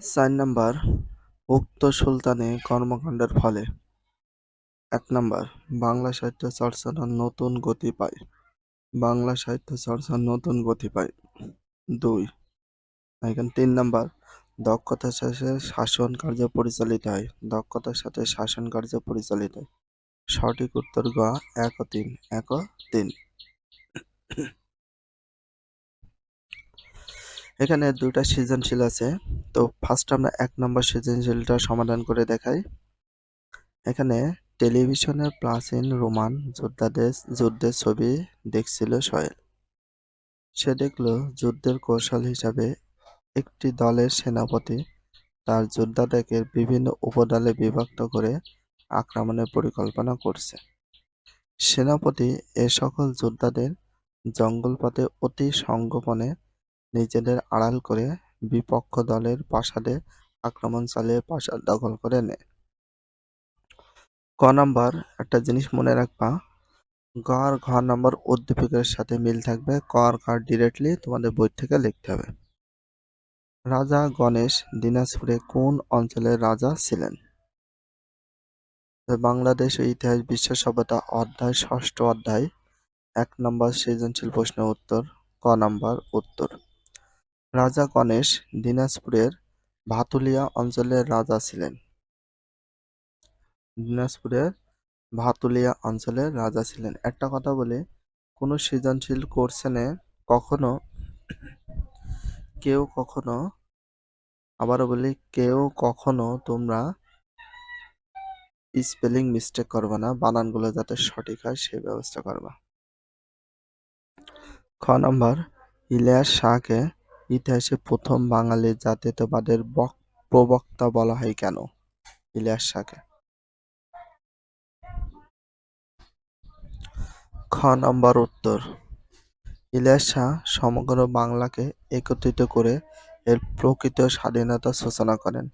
চার নাম্বার, উক্ত সুলতানি কর্মকাণ্ডের ফলে। এক নাম্বার, বাংলা সাহিত্য চর্চার নতুন গতি পায়? বাংলা সাহিত্য চর্চার নতুন গতি পায়। দুই, এখানে তিন নাম্বার, দক্ষতার সাথে শাসন কার্য পরিচালিত হয়। দক্ষতার সাথে শাসন কার্য পরিচালিত হয়। সঠিক উত্তর গ, এক তিন। এক তিন। এখানে দুটা সৃজনশীল আছে। তো ফার্স্ট আমরা এক নম্বর সৃজনশীলটা সমাধান করে দেখাই। এখানে টেলিভিশনের প্রাচীন রোমান যোদ্ধাদের, যুদ্ধের ছবি দেখছিল সোহেল সে দেখল যুদ্ধের কৌশল হিসাবে একটি দলের সেনাপতি তার যোদ্ধাদেরকে বিভিন্ন উপদলে বিভক্ত করে আক্রমণের পরিকল্পনা করছে। সেনাপতি এ সকল যোদ্ধাদের জঙ্গলপথে অতি সংগোপনে নিজেদের আড়াল করে বিপক্ষ দলের প্রাসাদে আক্রমণ চালিয়ে প্রাসাদ দখল করে নেয় ক নাম্বার, একটা জিনিস মনে রাখবা গ আর ঘ নাম্বার উদ্দীপকের সাথে মিল থাকবে, ক আর ঘ ডিরেক্টলি তোমাদের বই থেকে লিখতে হবে। রাজা গণেশ দিনাজপুরে কোন অঞ্চলের রাজা ছিলেন? বাংলাদেশ ইতিহাস বিশ্ব সভ্যতা অধ্যায়, ষষ্ঠ অধ্যায়, এক নম্বর সৃজনশীল প্রশ্নের উত্তর, ক নাম্বার উত্তর। রাজা গণেশ দিনাজপুরের ভাতুলিয়া অঞ্চলের রাজা ছিলেন। দিনাজপুরের ভাতুলিয়া অঞ্চলের রাজা ছিলেন। একটা কথা বলে, কোনো সৃজনশীল কোর্সনে কখনো কেউ কখনো, আবারও বলি, কেউ কখনো তোমরা স্পেলিং মিস্টেক করবে না, বানানগুলো যাতে সঠিক হয় সেই ব্যবস্থা করবা। খ নম্বর, ইলিয়াস শাহকে ইতিহাসে প্রথম বাঙালি জাতীয়তাবাদের প্রবক্তা বলা হয় কেন? ইলিয়াস শাহকে। খ নম্বর উত্তর। ইলিয়াস শাহ সমগ্র বাংলাকে একত্রিত করে এর প্রকৃত স্বাধীনতা সূচনা করেন।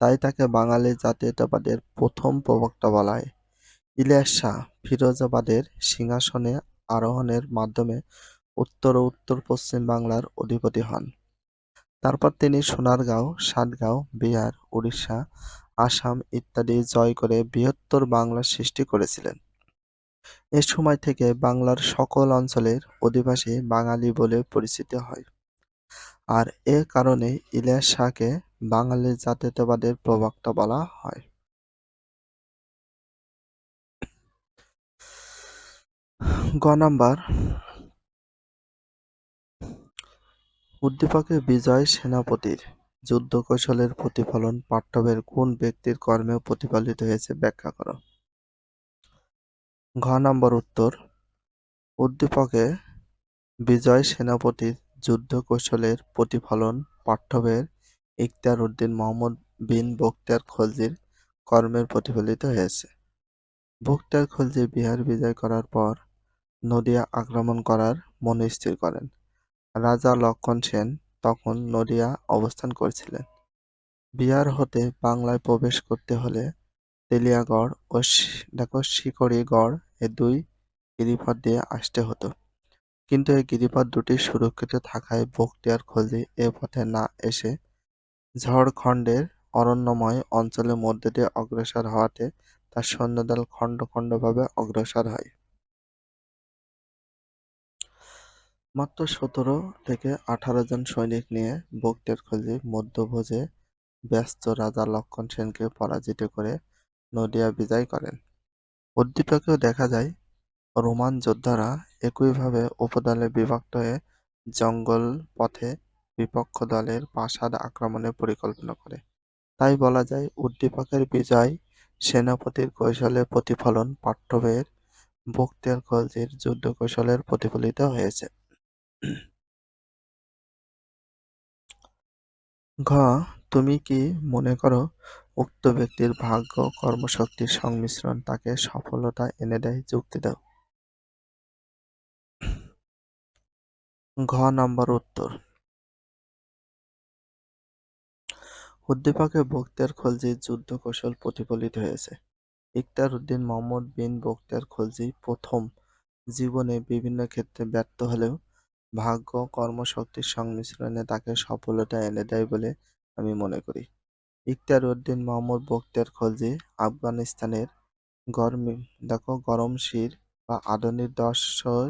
তাই তাকে বাঙালি জাতীয়তাবাদের প্রথম প্রবক্তা বলা হয়। ইলিয়াস শাহ ফিরোজাবাদের সিংহাসনে আরোহণের মাধ্যমে উত্তর ও উত্তর পশ্চিম বাংলার অধিপতি হন। তারপর তিনি সোনারগাঁও সাতগাঁও বিহার, উড়িষ্যা, আসাম ইত্যাদি জয় করে বৃহত্তর বাংলার সৃষ্টি করেছিলেন। এ সময় থেকে বাংলার সকল অঞ্চলের অধিবাসী বাঙালি বলে পরিচিত হয়। আর এ কারণে ইলিয়াস শাহকে বাঙালি জাতীয়তাবাদের প্রবক্তা বলা হয়। গ নাম্বার উদ্দীপকে বিজয় সেনাপতির যুদ্ধ কৌশলের প্রতিফলন পাঠ্যবের কোন ব্যক্তির কর্মে প্রতিফলিত হয়েছে ব্যাখ্যা করো। ঘ নম্বর উত্তর, উদ্দীপকে বিজয় সেনাপতির যুদ্ধ কৌশলের প্রতিফলন পাঠ্যবের ইখতিয়ার উদ্দিন মোহাম্মদ বিন বখতিয়ার খলজির কর্মের প্রতিফলিত হয়েছে। বখতিয়ার খলজি বিহার বিজয় করার পর নদিয়া আক্রমণ করার মনে স্থির করেন। রাজা লক্ষণ সেন তখন নদিয়া অবস্থান করছিলেন। বিহার হতে বাংলায় প্রবেশ করতে হলে তেলিয়াগড় ও দেখো শিকড়িগড় এ দুই গিরিপথ দিয়ে আসতে হতো। কিন্তু এই গিরিপথ দুটি সুরক্ষিত থাকায় বখতিয়ার খলজি এ পথে না এসে ঝড়খণ্ডের অরণ্যময় অঞ্চলের মধ্য দিয়ে অগ্রসর হওয়াতে তার সৈন্যদল খণ্ড খণ্ডভাবে অগ্রসর হয়। মাত্র সতেরো থেকে আঠারো জন সৈনিক নিয়ে বখতিয়ার খলজি মধ্যভোজে ব্যস্ত রাজা লক্ষণ সেনকে পরাজিত করে নদিয়া বিজয় করেন। উদ্দীপকেও দেখা যায়, রোমান যোদ্ধারা একইভাবে উপদলে বিভক্ত হয়ে জঙ্গল পথে বিপক্ষ দলের প্রাসাদ আক্রমণের পরিকল্পনা করে। তাই বলা যায়, উদ্দীপকের বিজয় সেনাপতির কৌশলের প্রতিফলন পাঠ্যবের বক্তিয়ার খলজির যুদ্ধ কৌশলের প্রতিফলিত হয়েছে। ঘ, তুমি কি মনে করো উক্ত ব্যক্তির ভাগ্য কর্মশক্তির সংমিশ্রণ তাকে সফলতা এনে দেয়, যুক্তি দাও? ঘ, নম্বর উত্তর। উদ্দীপকে বখতিয়ার খলজির যুদ্ধ কৌশল প্রতিফলিত হয়েছে। ইকতার উদ্দিন মোহাম্মদ বিন বখতিয়ার খলজি প্রথম জীবনে বিভিন্ন ক্ষেত্রে ব্যর্থ হলেও ভাগ্য কর্মশক্তির সংমিশ্রণে তাকে সফলতা এনে দেয় বলে আমি মনে করি। ইখতিয়ার উদ্দিন মোহাম্মদ বখতিয়ার খলজি আফগানিস্তানের গরমি, দেখো, গরম শির বা আধুনিক দশর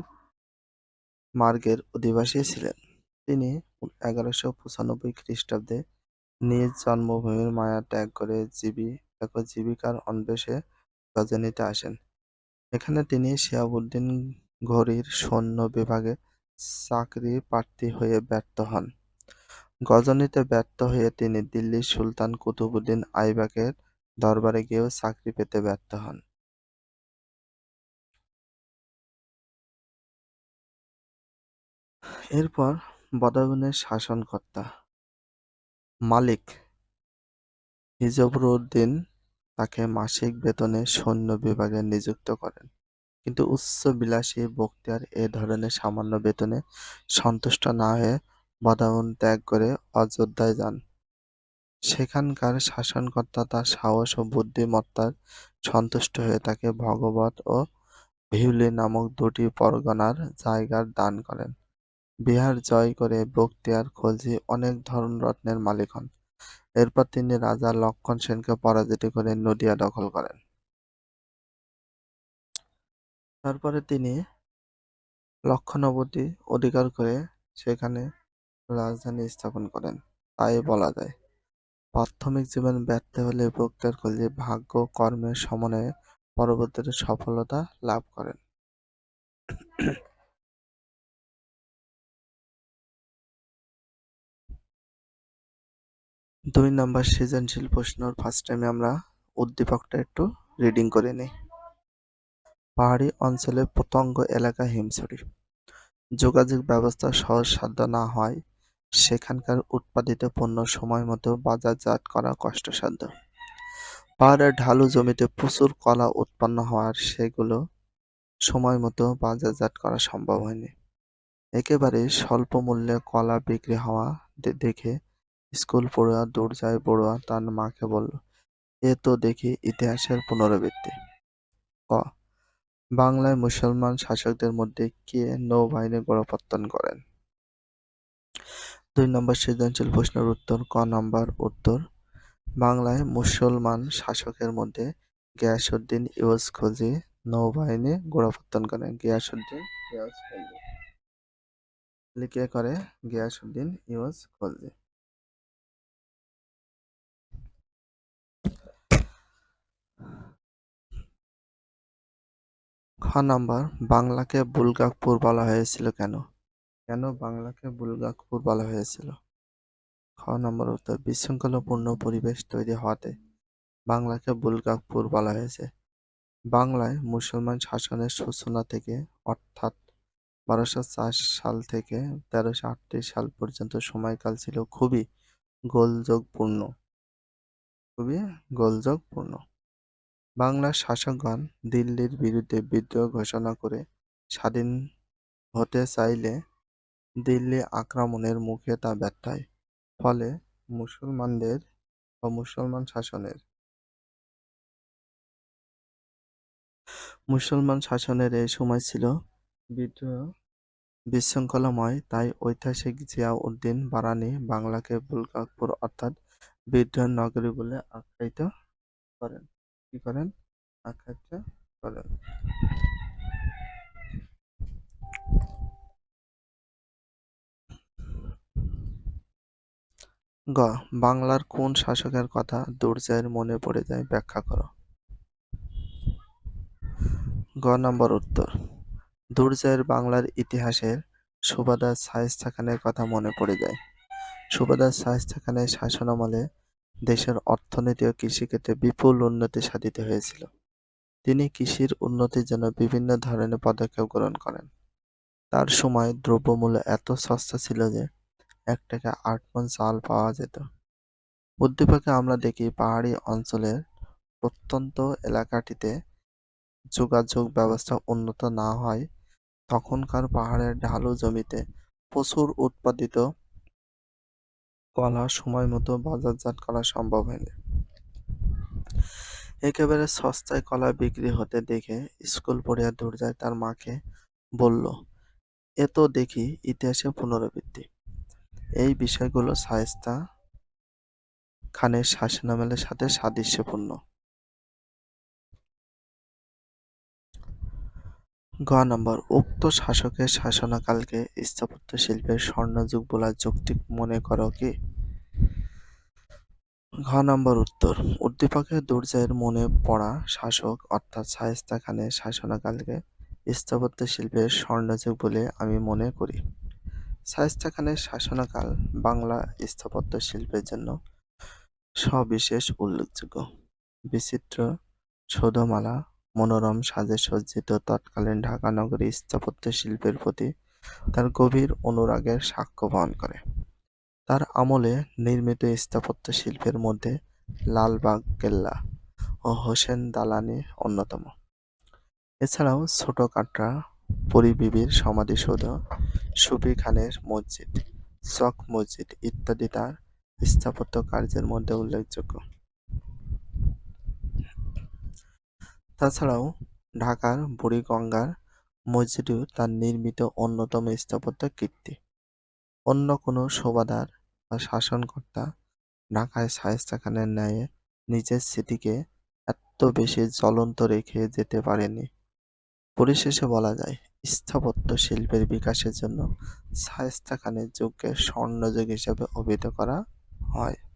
মার্গের অধিবাসী ছিলেন। তিনি এগারোশো পঁচানব্বই খ্রিস্টাব্দে নিজ জন্মভূমির মায়া ত্যাগ করে জীবী, দেখো, জীবিকার অন্বেষে গজনীতে আসেন। এখানে তিনি শিয়াবুদ্দিন ঘড়ির সৈন্য বিভাগে চাকরি প্রার্থী হয়ে ব্যর্থ হন। গজনীতে ব্যর্থ হয়ে তিনি দিল্লির সুলতান কুতুবুদ্দিন আইবাকের দরবারে গিয়েও চাকরি পেতে ব্যর্থ হন। এরপর বদাউনের শাসনকর্তা মালিক হিজবরউদ্দিন তাকে মাসিক বেতনে সৈন্য বিভাগে নিযুক্ত করেন। কিন্তু উচ্চবিলাসী বখতিয়ার এ ধরনের সামান্য বেতনে সন্তুষ্ট না হয়ে বদাউন ত্যাগ করে অযোধ্যায় যান। সেখানকার শাসনকর্তা তার সাহস ও বুদ্ধিমত্তার সন্তুষ্ট হয়ে তাকে ভগবত ও ভিউলি নামক দুটি পরগনার জায়গার দান করেন। বিহার জয় করে বখতিয়ার খলজি অনেক ধনরত্নের মালিক হন। এরপর তিনি রাজা লক্ষণ সেনকে পরাজিত করে নদিয়া দখল করেন। তারপরে তিনি লক্ষণাবতী অধিকার করে সেখানে রাজধানী স্থাপন করেন। তাই বলা যায়, প্রাথমিক জীবন ব্যর্থ হলে বখতিয়ার খলজি ভাগ্য, কর্মের সমন্বয়ে পরবর্তীতে সফলতা লাভ করেন। দুই নাম্বার সৃজনশীল প্রশ্নর ফার্স্ট টাইমে আমরা উদ্দীপকটা একটু রিডিং করে নিই। পাহাড়ি অঞ্চলে পতঙ্গ এলাকা হিমছড়ি। যোগাযোগ ব্যবস্থা সহজসাধ্য না হয়, সেখানকার উৎপাদিত পণ্য সময় মতো বাজারজাত করা কষ্টসাধ্য। পাহাড়ের ঢালু জমিতে প্রচুর কলা উৎপন্ন হওয়ার সেগুলো সময় মতো বাজারজাত করা সম্ভব হয়নি। একেবারে স্বল্প মূল্যে কলা বিক্রি হওয়া দেখে স্কুল পড়ুয়া, দুর্জয় বড়ুয়া তার মাকে বলল এ তো দেখি ইতিহাসের পুনরাবৃত্তি। ক বাংলায় মুসলমান শাসকদের মধ্যে কে নৌবাহিনী গোড়াপত্তন করেন? দুই নম্বর সৃজনশীল প্রশ্নের উত্তর, ক নম্বর উত্তর। বাংলায় মুসলমান শাসকের মধ্যে গিয়াসুদ্দিন ইউজ খলজি নৌবাহিনী গোড়াপত্তন করেন। গিয়াসুদ্দিন ইউজ খলজি লিখে করে গিয়াসুদ্দিন ইউজ খলজি খ নাম্বার বাংলাকে বুলগাকপুর বলা হয়েছিল কেন? কেন বাংলাকে বুলগাকপুর বলা হয়েছিল? খ নম্বর উত্তর, বিশৃঙ্খলাপূর্ণ পরিবেশ তৈরি হওয়াতে বাংলাকে বুলগাকপুর বলা হয়েছে। বাংলায় মুসলমান শাসনের সূচনা থেকে, অর্থাৎ বারোশো সাল থেকে তেরোশো আটত্রিশ সাল পর্যন্ত সময়কাল ছিল খুবই গোলযোগপূর্ণ। খুবই গোলযোগপূর্ণ। বাংলার শাসকগণ দিল্লির বিরুদ্ধে বিদ্রোহ ঘোষণা করে স্বাধীন হতে চাইলে দিল্লি আক্রমণের মুখে তা ব্যর্থ ফলে মুসলমানদের বা মুসলমান শাসনের মুসলমান শাসনের এই সময় ছিল বিদ্রোহ বিশৃঙ্খলাময়, তাই ঐতিহাসিক জিয়াউদ্দিন বারানি বাংলাকে বুলগাকপুর অর্থাৎ বিদ্রোহ নগরী বলে আখ্যায়িত করেন। কি করেন? করেন গ, বাংলার কোন শাসকের কথা দুর্জয়ের মনে পড়ে যায় ব্যাখ্যা করো। গ, নম্বর উত্তর। দুর্জয়ের বাংলার ইতিহাসের সুবাদার শায়েস্তা খানের কথা মনে পড়ে যায়। সুবাদার শায়েস্তা খানের শাসনামলে দেশের অর্থনীতি ও কৃষিক্ষেত্রে বিপুল উন্নতি সাধিত হয়েছিল। তিনি কৃষির উন্নতির জন্য বিভিন্ন ধরনের পদক্ষেপ গ্রহণ করেন। তার সময় দ্রব্যমূল্য এত সস্তা ছিল যে এক টাকা আট মন চাল পাওয়া যেত। উদ্দীপকে আমরা দেখি পাহাড়ি অঞ্চলের প্রত্যন্ত এলাকাটিতে যোগাযোগ ব্যবস্থা উন্নত না হয়, তখনকার পাহাড়ের ঢালু জমিতে প্রচুর উৎপাদিত কলা সময় মতো বাজারজাত করা সম্ভব হয়নি। একেবারে সস্তায় কলা বিক্রি হতে দেখে স্কুল পড়িয়া যায় তার মাকে বলল, এ তো দেখি ইতিহাসে পুনরাবৃত্তি। এই বিষয়গুলো শায়েস্তা খানের শাসনামলের সাথে সাদৃশ্যপূর্ণ। গ নম্বর, উক্ত শাসকের শাসনকালকে স্থাপত্য শিল্পের স্বর্ণযুগ বলা যৌক্তিক মনে করো কি? ঘ নম্বর উত্তর, উদ্দীপকের দুর্জয়ের মনে পড়া শাসক অর্থাৎ শায়েস্তা খানের শাসনকালকে স্থাপত্য শিল্পের স্বর্ণযুগ বলে আমি মনে করি। শায়েস্তা খানের শাসনকাল বাংলা স্থাপত্য শিল্পের জন্য সবিশেষ উল্লেখযোগ্য। বিচিত্র সৌধমালা মনোরম সাজে সজ্জিত তৎকালীন ঢাকা নগরী স্থাপত্য শিল্পের প্রতি তার গভীর অনুরাগের সাক্ষ্য বহন করে। তার আমলে নির্মিত স্থাপত্য শিল্পের মধ্যে লালবাগ, কেল্লা ও হোসেন দালানি অন্যতম। এছাড়াও ছোট কাটরা পরিবিবির সমাধিসৌধ, সুফি খানের মসজিদ, চক মসজিদ ইত্যাদি তার স্থাপত্য কার্যের মধ্যে উল্লেখযোগ্য। তাছাড়াও ঢাকার বুড়িগঙ্গার মসজিদও তার নির্মিত অন্যতম স্থাপত্য কীর্তি। অন্য কোনো শোভাদার বা শাসনকর্তা ঢাকায় শায়েস্তা খানের ন্যায় নিজের স্মৃতিকে এত বেশি জ্বলন্ত রেখে যেতে পারেনি। পরিশেষে বলা যায়, স্থাপত্য শিল্পের বিকাশের জন্য শায়েস্তা খানের যুগকে স্বর্ণযুগ হিসেবে অভিহিত করা হয়।